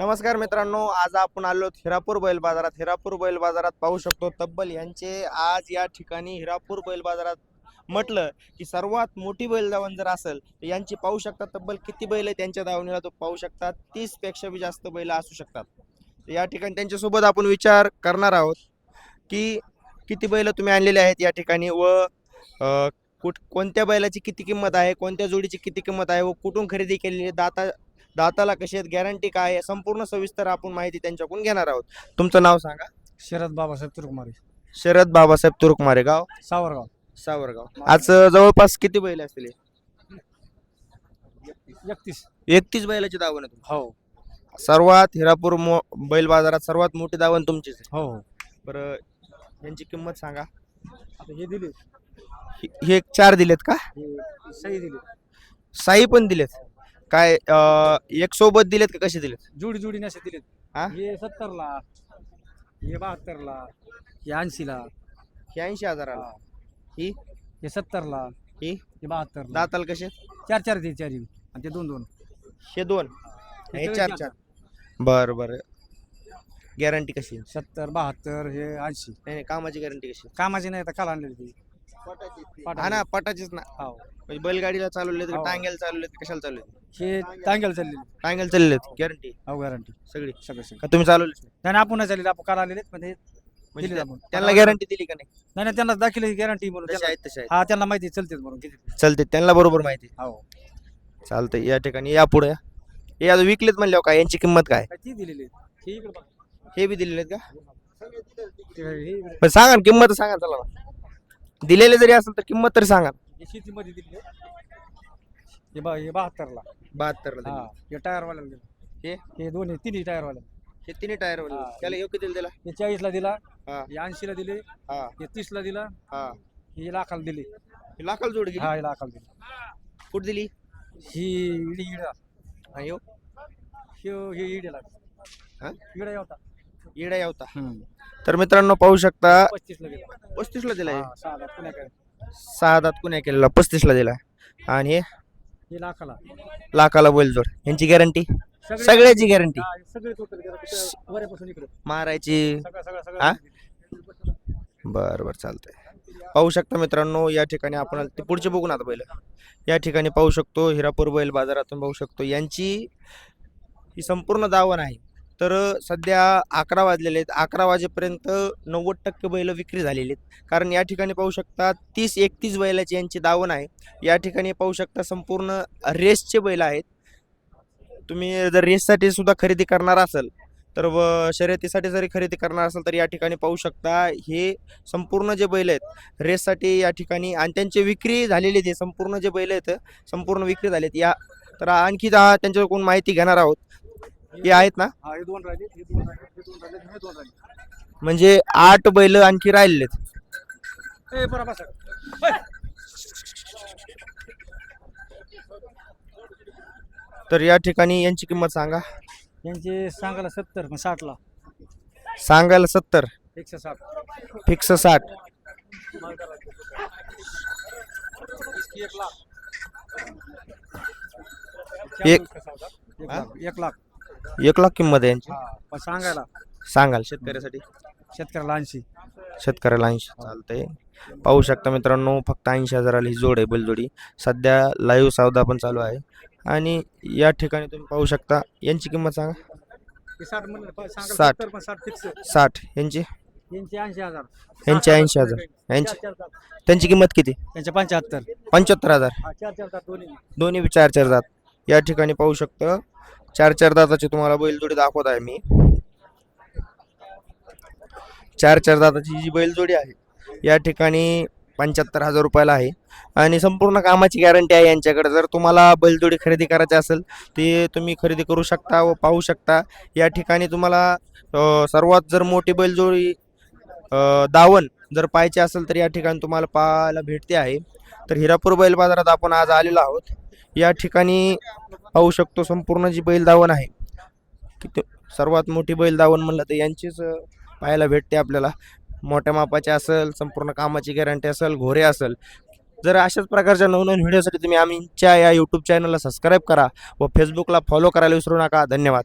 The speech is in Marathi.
नमस्कार मित्रांनो आज आपण आलो हिरापूर बैल बाजारात. हिरापूर बैल बाजारात पाहू शकतो तब्बल यांचे आज या ठिकाणी हिरापूर बैल बाजारात म्हटलं की सर्वात मोठी बैल दावण जर असेल तर यांची पाहू शकतात तब्बल किती बैल आहे त्यांच्या दावणीला तो पाहू शकतात तीसपेक्षा बी जास्त बैल असू शकतात. तर या ठिकाणी त्यांच्यासोबत आपण विचार करणार आहोत की किती बैल तुम्ही आणलेले आहेत या ठिकाणी व कुठ कोणत्या बैलाची किती किंमत आहे कोणत्या जोडीची किती किंमत आहे व कुठून खरेदी केलेली दाता दाताला कशी आहेत गॅरंटी काय आहे संपूर्ण सविस्तर आपण माहिती त्यांच्याकडून घेणार आहोत. तुमचं नाव सांगा. शरद बाबासाहेब तुरुकुमारी. शरद बाबासाहेब तुरुकमारे गाव? सावरगाव. सावरगाव. आज अं, जवळपास किती बैल असतील हे? एकतीस. एकतीस बैलाची दावण आहे तुमची. हो. सर्वात हिरापूर मो बैल बाजारात सर्वात मोठी दावण तुमचीच आहे हो. बरं यांची किंमत सांगा. आता हे दिले हे- हे चार दिलेत का? हे सही दिली साई पण दिलेत. काय अं, एक सोबत दिलेत का कसे दिलेत? जोडी जोडीने असे दिले हा? हे सत्तरला हे बहात्तरला हे ऐंशीला. हे ऐंशी हजाराला. हा. ही? सत्तरला ही? हे बहात्तरला. दाताल कसे? चार चार ते चार. आणि ते दोन दोन. हे दोन? हे हे चार चार. बर बर. गॅरंटी कशी? सत्तर बहात्तर हे ऐंशी. नाही कामाची गॅरंटी कशी? कामाची नाही तर काल आणलेली ती. हा ना पटाचीच ना. हो. म्हणजे बैलगाडीला चालवले हो. टांग्याला चालवले कशाला चालवले? हे टांगेल चाललेली टांग्याला चालले गॅरंटी हो. गॅरंटी सगळी. सगळं सगळं. का तुम्ही चालवले नाही? नाही, आपण नाही चाललेली आपण काल आलेले म्हणजे दिली आपण. त्यांना गॅरंटी दिली का नाही? नाही नाही त्यांना दाखिल गॅरंटी म्हणून. तसे त्यांना- आहेत तसे आहेत. हा त्यांना माहिती चलते म्हणून किती चालते त्यांना बरोबर माहिती हो. चालतंय या ठिकाणी या पुढे हे आता विकलेत म्हणल्यावर काय यांची किंमत काय? ती दिलेली हे इकडे बघ. हे बी दिलेले आहेत का? ते हे इकडे. पण सांगा ना किंमत सांगा चला ना. दिलेले जरी असेल तर किंमत तरी सांगा. हे शेतीमध्ये दिली हे बा हे बहात्तरला. बहात्तर हा हे टायर वाल्याला दिलं. हे? हे दोन्ही तिन्ही टायर वाल्याला हे तिन्ही टायर हा. त्याला योग्य दिलं दिला हे चाळीसला दिला. हा. हे ऐंशीला दिले. हा. हे तीसला दिला. हा. हे लाखाला दिली. हे लाखाला जोड गेली हा हे लाखाला दिली. कुठं दिली? ही इडी इडा. हा यो? हे हे इडेला हा? इडा होता. येडा यावता तर मित्रांनो पाहू शकता पस्तीसला दिला. पस्तीस ला दिलाय सहा दात कुण्या केलेला पस्तीस ला दिला आणि हे लाखाला. लाखाला बैलजोड यांची गॅरंटी? सगळे- सगळ्याची गॅरंटी. मारायची. हा? बर बर चालतंय. पाहू शकता मित्रांनो या ठिकाणी आपण ते पुढचे बघू ना आता पहिलं. या ठिकाणी पाहू शकतो हिरापूर बैल बाजारातून पाहू शकतो. यांची ही संपूर्ण दावण आहे. तर सध्या अकरा वाजलेले आहेत. अकरा वाजेपर्यंत नव्वद टक्के बैल विक्री झालेली आहेत. कारण या ठिकाणी पाहू शकता तीस एकतीस बैलाची यांची दावण आहे. या ठिकाणी पाहू शकता संपूर्ण रेसचे बैल आहेत. तुम्ही जर रेससाठी सुद्धा खरेदी करणार असाल तर व शर्यतीसाठी जरी खरेदी करणार असाल तर या ठिकाणी पाहू शकता हे संपूर्ण जे बैल आहेत रेससाठी या ठिकाणी आणि त्यांची विक्री झालेली ते संपूर्ण जे बैल आहेत संपूर्ण विक्री झालेत. या तर आणखी त्यांच्याकडून माहिती घेणार आहोत. हे आहेत ना? हा हे दोन राहिले हे दोन राहिले हे दोन राहिले हे दोन राहिले. म्हणजे आठ बैल आणखी राहिलेत. ए तर या ठिकाणी यांची किंमत सांगा. यांचे सांगायला सत्तर पण साठला. सांगायला सत्तर. एकशे साठ. फिक्स साठ. एक लाख. एक- एक? लाख. एक लाख. एक लाख किंमत आहे यांची. हा पण सांगायला. सांगाल. शेतकऱ्यासाठी. शेतकऱ्याला ऐंशी. शेतकऱ्याला ऐंशी चालतंय. पाहू शकता मित्रांनो फक्त ऐंशी हजाराला ही जोड आहे बैलजोडी. सध्या लाईव्ह सौदा पण चालू आहे. आणि या ठिकाणी तुम्ही पाहू शकता यांची किंमत सांगा. साठ म्हणलं साठ. सत्तर पण साठ फिक्स साठ. यांची? यांचे ऐंशी हजार. यांचे ऐंशी हजार. यांची? चार चार सात. त्यांची किंमत किती? यांचे पंच्याहत्तर. पंच्याहत्तर हजार. चार चार सात दोन्ही. दोन्ही चार चार दात या ठिकाणी पाहू शकता चार चार दाताची तुम्हाला बैलजोडी दाखवत आहे मी. चार चार दाताची जी बैलजोडी आहे या ठिकाणी पंच्याहत्तर हजार रुपयाला आहे. आणि संपूर्ण कामाची गॅरंटी आहे यांच्याकडे. जर तुम्हाला बैलजोडी खरेदी करायची असेल ते तुम्ही खरेदी करू शकता व पाहू शकता. या ठिकाणी तुम्हाला सर्वात जर मोठी बैलजोडी दावण जर पाहायची असेल तर या ठिकाणी तुम्हाला पाहायला भेटते आहे. तर हिरापूर बैल बाजारात आपण आज आलेलो आहोत. या ठिकाणी पाहू शकतो संपूर्ण जी बैल दावण आहे. किती सर्वात मोठी बैल दावण म्हणलं तर यांचीच पाहायला भेटते आपल्याला. मोठ्या मापाचे असेल संपूर्ण कामाची गॅरंटी असेल घोरे असेल. जर अशाच प्रकारच्या नवनवीन व्हिडिओसाठी तुम्ही आमच्या या यूट्यूब चॅनलला सबस्क्राईब करा व फेसबुकला फॉलो करायला विसरू नका. धन्यवाद.